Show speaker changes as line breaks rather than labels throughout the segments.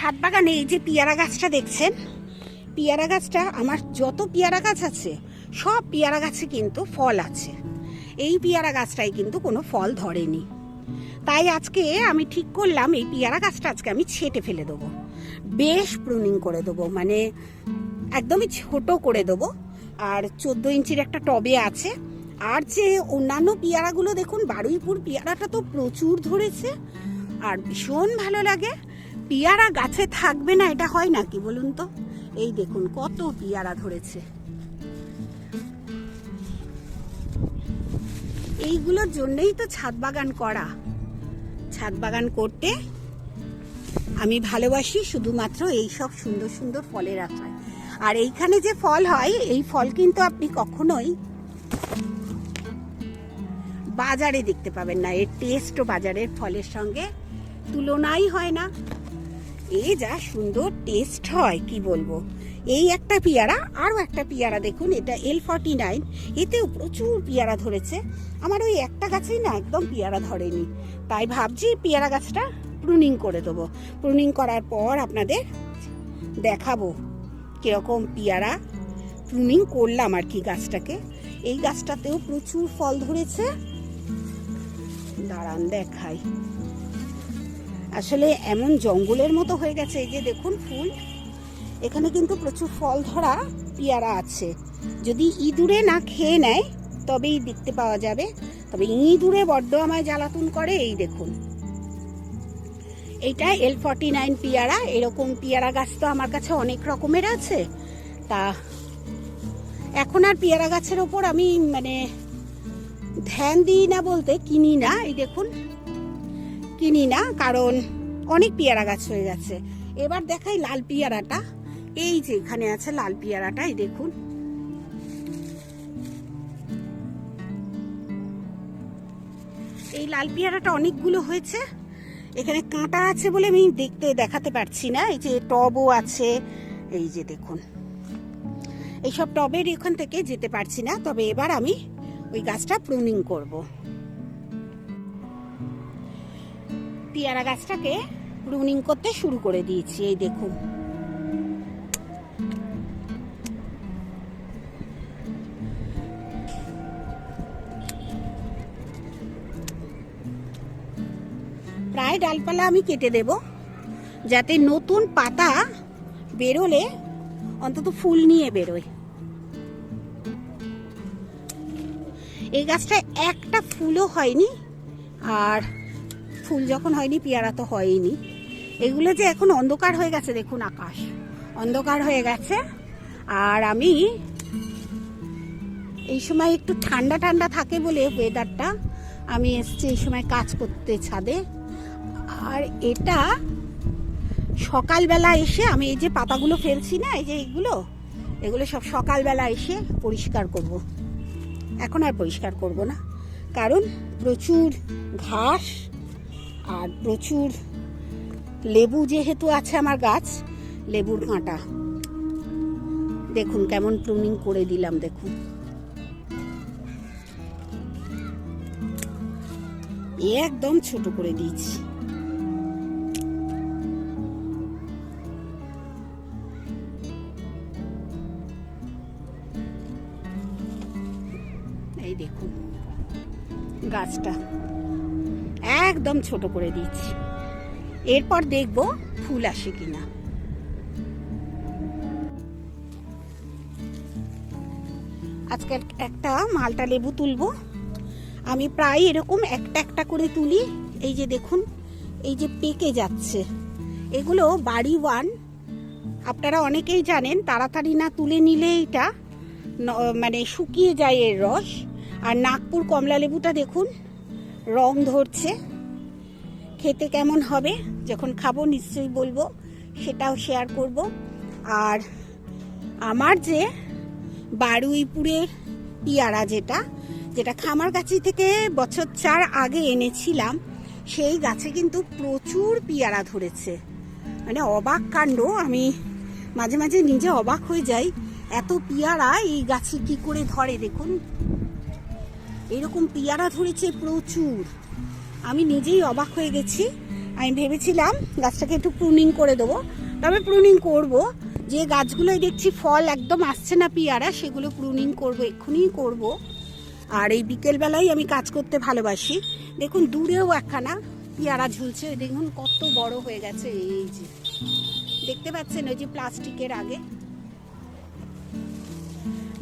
ছাদ বাগানে এই যে পেয়ারা গাছটা দেখছেন, পেয়ারা গাছটা, আমার যত পেয়ারা গাছ আছে, সব পেয়ারা গাছে কিন্তু ফল আছে। এই পেয়ারা গাছটাই কিন্তু কোনো ফল ধরেনি। তাই আজকে আমি ঠিক করলাম, এই পেয়ারা গাছটা আজকে আমি ছেটে ফেলে দেবো। বেশ প্রুনিং করে দেবো মানে একদমই ছোট করে দেবো। আর চোদ্দ ইঞ্চির একটা টবে আছে। আর যে অন্যান্য পেয়ারাগুলো দেখুন, বারুইপুর পেয়ারাটা তো প্রচুর ধরেছে। আর ভীষণ ভালো লাগে। পেয়ারা গাছে থাকবে না, এটা হয় নাকি বলুন তো? এই দেখুন, কত পেয়ারা ধরেছে। এইগুলোর জন্যই তো ছাদ বাগান করা। ছাদ বাগান করতে আমি ভালোবাসি শুধুমাত্র এই সব সুন্দর সুন্দর ফলের আশায় আর এইখানে যে ফল হয়, এই ফল কিন্তু আপনি কখনোই বাজারে দেখতে পাবেন না। এর টেস্টও বাজারের ফলের সঙ্গে তুলনাই হয় না। এ যা সুন্দর টেস্ট হয়, কি বলব? এই একটা পেয়ারা, আরও একটা পেয়ারা দেখুন, এটা এল ফর্টি নাইন এতেও প্রচুর পেয়ারা ধরেছে। আমার ওই একটা গাছেই না একদম পেয়ারা ধরেনি। তাই ভাবছি পেয়ারা গাছটা প্রুনিং করে দেবো। প্রুনিং করার পর আপনাদের দেখাবো কীরকম পেয়ারা প্রুনিং করলাম আর কি গাছটাকে। এই গাছটাতেও প্রচুর ফল ধরেছে। দাঁড়ান দেখাই। আসলে এমন জঙ্গলের মতো হয়ে গেছে, এই যে দেখুন ফুল। এখানে কিন্তু প্রচুর ফল ধরা পেয়ারা আছে। যদি ইঁদুরে না খেয়ে নেয়, তবেই দেখতে পাওয়া যাবে। তবে ইঁদুরে বড্ড আমায় জ্বালাতুন করে, এই দেখুন। এইটা এল ফর্টি নাইন পেয়ারা, এরকম পেয়ারা গাছ তো আমার কাছে অনেক রকমের আছে। তা এখন আর পেয়ারা গাছের ওপর আমি মানে ধ্যান দিই না বলতে, কিনি না, এই দেখুন। কিনি না, কারণ অনেক পেয়ারা গাছ হয়ে গেছে। এবার দেখাই লাল পেয়ারাটা। এই যে এখানে আছে লাল পেয়ারাটা, এই দেখুন। এই লাল পেয়ারাটা অনেকগুলো হয়েছে। এখানে কাঁটা আছে বলে আমি দেখতে, দেখাতে পারছি না। এই যে টবও আছে, এই যে দেখুন। এইসব টবের এখান থেকে যেতে পারছি না, তবে এবার আমি ওই গাছটা প্রুনিং করব। পেয়ারা গাছটাকে রুনিং করতে শুরু করে দিয়েছি, এই দেখুন। প্রায় ডালপালা আমি কেটে দেব, যাতে নতুন পাতা বেরোলে অন্তত ফুল নিয়ে বেরোয়। এই গাছটা একটা ফুলও হয়নি, আর ফুল যখন হয়নি, পেয়ারা তো হয়নি। এগুলো যে এখন অন্ধকার হয়ে গেছে, দেখুন আকাশ। অন্ধকার হয়ে গেছে। আর আমি এই সময় একটু ঠান্ডা ঠান্ডা থাকে বলে ওয়েদারটা আমি এসছি এই সময় কাজ করতে ছাদে। আর এটা সকালবেলা এসে আমি এই যে পাতাগুলো ফেলছি না, এই যে এগুলো এগুলো সব সকালবেলা এসে পরিষ্কার করব। এখন আর পরিষ্কার করব না। কারণ প্রচুর ঘাস আর প্রচুর লেবু যেহেতু আছে আমার গাছ, লেবুর কাঁটা। দেখুন কেমন প্রুনিং করে দিলাম, দেখুন। একদম ছোট করে দিয়েছি। এই দেখুন গাছটা। একদম ছোট করে দিচ্ছি। এরপর দেখব ফুল আসে কিনা। আজকে একটা মালটা লেবু তুলবো। আমি প্রায় এরকম একটা একটা করে তুলি। এই যে দেখুন, এই যে পেকে যাচ্ছে। এগুলো বাড়ি ওয়ান। আপনারা অনেকেই জানেন, তাড়াতাড়ি না তুলে নিলে এটা মানে শুকিয়ে যায় এর রস। আর নাগপুর কমলা লেবুটা দেখুন রং ধরছে। খেতে কেমন হবে যখন খাব নিশ্চয়ই বলব, সেটাও শেয়ার করব। আর আমার যে বারুইপুরের পিয়ারা যেটা যেটা খামারগাছি থেকে বছর চার আগে এনেছিলাম, সেই গাছে কিন্তু প্রচুর পিয়ারা ধরেছে। মানে অবাক কাণ্ড, আমি মাঝে মাঝে নিজে অবাক হয়ে যাই, এত পিয়ারা এই গাছে কি করে ধরে দেখুন? এরকম পিয়ারা ধরেছে প্রচুর। আমি নিজেই অবাক হয়ে গেছি। আমি ভেবেছিলাম গাছটাকে একটু প্রুনিং করে দেবো। তবে প্রুনিং করব। যে গাছগুলোই দেখছি ফল একদম আসছে না পিয়ারা, সেগুলো প্রুনিং করব, এক্ষুনি করব। আর এই বিকেলবেলায় আমি কাজ করতে ভালোবাসি। দেখুন, দূরেও একখানা পিয়ারা ঝুলছে। দেখুন, কত বড় হয়ে গেছে এই যে। দেখতে পাচ্ছেন, ওই যে প্লাস্টিকের আগে।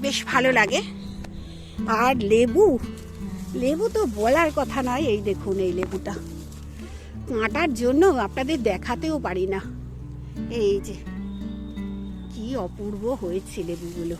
বেশ ভালো লাগে। আর লেবু? লেবু তো বলার কথা নয় এই দেখুন, এই লেবুটা। কাঁটার জন্য আপনাদের দেখাতেও পারি না। এই যে, কি অপূর্ব হয়েছে লেবুগুলো।